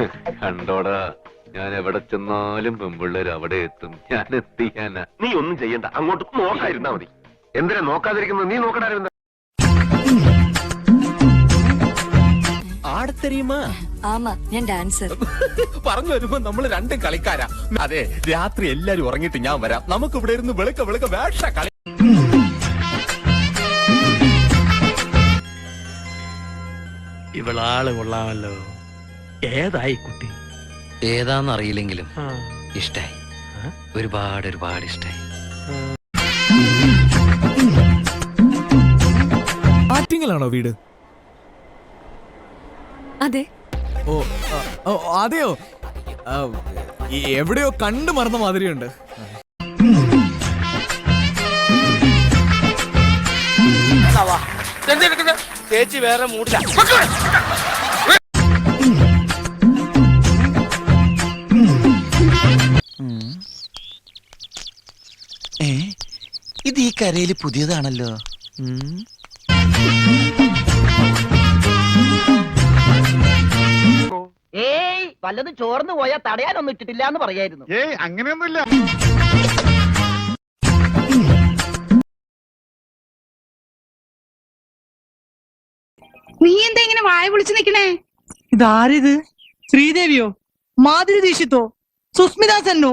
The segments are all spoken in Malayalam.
കണ്ടോടാ ഞാൻ എവിടെ ചെന്നാലും പെമ്പിള്ളേർ അവിടെ എത്തും. ഞാൻ എത്തിയാനാ നീ ഒന്നും ചെയ്യണ്ട അങ്ങോട്ട് നോക്കാതിരുന്നാ മതി. എന്തിനാ നോക്കാതിരിക്കുന്നത്? നീ നോക്കടാ ആടത്തെരിയുമാ ആമാ ഞാൻ ഡാൻസർ. പറഞ്ഞു വരുമ്പോ നമ്മൾ രണ്ടും കളിക്കാരാ. അതെ രാത്രി എല്ലാരും ഉറങ്ങിട്ട് ഞാൻ വരാം. നമുക്ക് ഇവിടെ ഇരുന്ന് വെളുക്ക വെളുക്ക വേഷ കളി ഇവളാൾ കൊള്ളാമല്ലോ. ഏതായി കുട്ടി? ഏതാന്നറിയില്ലെങ്കിലും ഇഷ്ടായി. ഒരുപാട് ഒരുപാട് ഇഷ്ടായി. ആറ്റിങ്ങലാണോ വീട്? അതെ. ഓ ആ, ഓ അതെയോ? ആ, എവിടെയോ കണ്ടു മറന്ന മാതിരിയുണ്ട്. ചേച്ചി വേറെ മൂടില്ല. ഇത് ഈ കരയിൽ പുതിയതാണല്ലോ. ഏയ് വല്ലതും ചോർന്നു പോയാ തടയാനൊന്നും ഇട്ടിട്ടില്ല എന്ന് പറയായിരുന്നു. ഏയ് അങ്ങനെയൊന്നുമില്ല. നീ എന്താ ഇങ്ങനെ വായ വിളിച്ചു നിക്കണേ ഇതാരിത്? ശ്രീദേവിയോ? മാധുരി ദീക്ഷിത്തോ? സുസ്മിതാ സെന്നോ?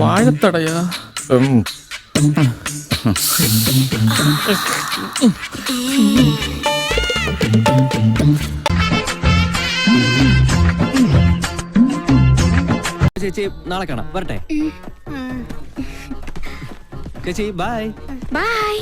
വാഴത്തടയാ. ചേച്ചി നാളെ കാണാം. വരട്ടെ. ചേച്ചി ബൈ ബൈ